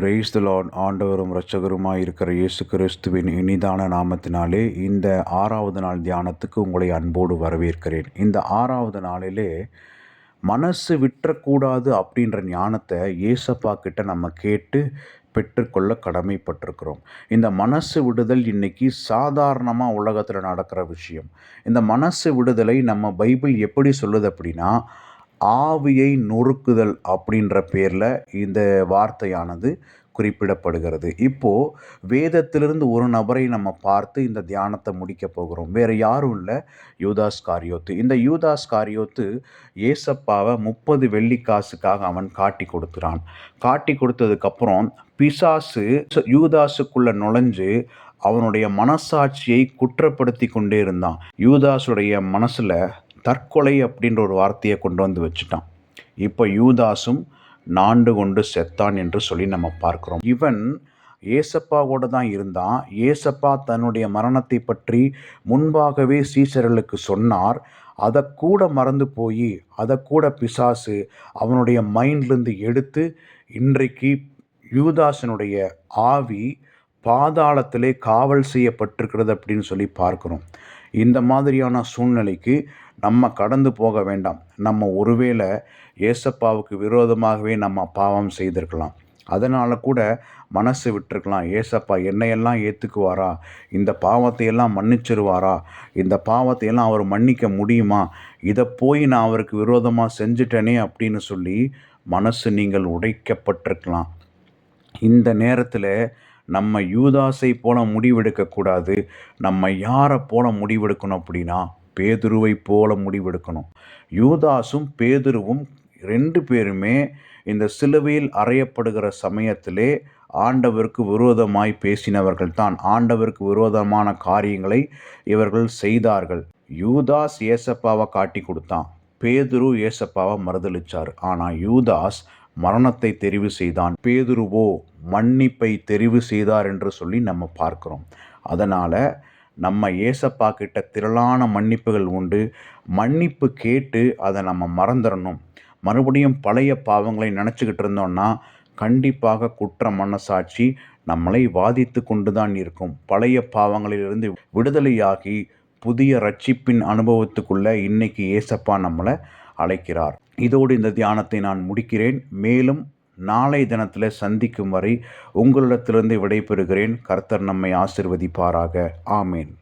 Praise the Lord ஆண்டவரும் இரட்சகருமாய் இருக்கிற இயேசு கிறிஸ்துவின் இனிதான நாமத்தினாலே இந்த ஆறாவது நாள் தியானத்துக்கு உங்களை அன்போடு வரவேற்கிறேன். இந்த ஆறாவது நாளிலே மனசு விட்டுறக்கூடாது அப்படின்ற ஞானத்தை ஏசப்பா கிட்ட நம்ம கேட்டு பெற்றுக்கொள்ள கடமைப்பட்டிருக்கிறோம். இந்த மனசு விடுதல் இன்னைக்கு சாதாரணமாக உலகத்தில் நடக்கிற விஷயம். இந்த மனசு விடுதலை நம்ம பைபிள் எப்படி சொல்லுது அப்படின்னா ஆவியை நொறுக்குதல் அப்படின்ற பேரில் இந்த வார்த்தையானது குறிப்பிடப்படுகிறது. இப்போது வேதத்திலிருந்து ஒரு நபரை நம்ம பார்த்து இந்த தியானத்தை முடிக்க போகிறோம். வேறு யாரும் இல்லை. யூதாஸ் காரியோத்து. இந்த யூதாஸ் காரியோத்து ஏசப்பாவை முப்பது வெள்ளிக்காசுக்காக அவன் காட்டி கொடுத்துறான். காட்டி கொடுத்ததுக்கப்புறம் பிசாசு யூதாஸுக்குள்ளே நுழைஞ்சு அவனுடைய மனசாட்சியை குற்றப்படுத்தி கொண்டே இருந்தான். யூதாஸுடைய மனசில் தற்கொலை அப்படின்ற ஒரு வார்த்தையை கொண்டு வந்து வச்சுட்டான். இப்போ யூதாஸும் நாண்டு கொண்டு செத்தான் என்று சொல்லி நம்ம பார்க்குறோம். இவன் ஏசப்பாவோடு தான் இருந்தான். ஏசப்பா தன்னுடைய மரணத்தை பற்றி முன்பாகவே சீசர்களுக்கு சொன்னார். அதை கூட மறந்து போய் அதை கூட பிசாசு அவனுடைய மைண்ட்லேருந்து எடுத்து இன்றைக்கு யூதாசனுடைய ஆவி பாதாளத்திலே காவல் செய்யப்பட்டிருக்கிறது அப்படின்னு சொல்லி பார்க்குறோம். இந்த மாதிரியான சூழ்நிலைக்கு நம்ம கடந்து போக வேண்டாம். நம்ம ஒருவேளை ஏசப்பாவுக்கு விரோதமாகவே நம்ம பாவம் செய்திருக்கலாம். அதனால் கூட மனசு விட்டுருக்கலாம் ஏசப்பா என்னையெல்லாம் ஏற்றுக்குவாரா இந்த பாவத்தையெல்லாம் மன்னிச்சிருவாரா? இந்த பாவத்தையெல்லாம் அவர் மன்னிக்க முடியுமா? இதை போய் நான் அவருக்கு விரோதமாக செஞ்சுட்டேனே அப்படின்னு சொல்லி மனசு நீங்கள் உடைக்கப்பட்டிருக்கலாம். இந்த நேரத்தில் நம்ம யூதாஸை போல முடிவெடுக்கக்கூடாது நம்ம யாரை போல முடிவெடுக்கணும் அப்படின்னா பேதுருவை போல முடிவெடுக்கணும். யூதாஸும் பேதுருவும் ரெண்டு பேருமே இந்த சிலுவையில் அறையப்படுகிற சமயத்திலே ஆண்டவருக்கு விரோதமாய் பேசினவர்கள் தான். ஆண்டவருக்கு விரோதமான காரியங்களை இவர்கள் செய்தார்கள். யூதாஸ் ஏசப்பாவை காட்டி கொடுத்தான். பேதுரு ஏசப்பாவை மறுதளித்தார் ஆனால் யூதாஸ் மரணத்தை தெரிவு செய்தான். பேதுருவோ மன்னிப்பை தெரிவு செய்தார் என்று சொல்லி நம்ம பார்க்குறோம். அதனால் நம்ம ஏசப்பா கிட்ட திரளான மன்னிப்புகள் உண்டு. மன்னிப்பு கேட்டு அதை நம்ம மறந்துடணும் மறுபடியும் பழைய பாவங்களை நினச்சிக்கிட்டு இருந்தோம்னா கண்டிப்பாக குற்ற மனசாட்சி நம்மளை வாதித்து கொண்டு தான் இருக்கும். பழைய பாவங்களிலிருந்து விடுதலையாகி புதிய ரட்சிப்பின் அனுபவத்துக்குள்ளே இன்னைக்கு ஏசப்பா நம்மளை அழைக்கிறார். இதோடு இந்த தியானத்தை நான் முடிக்கிறேன். மேலும் நாளை தினத்தில் சந்திக்கும் வரை உங்களிடத்திலிருந்து விடைபெறுகிறேன். கர்த்தர் நம்மை ஆசிர்வதிப்பாராக. ஆமேன்.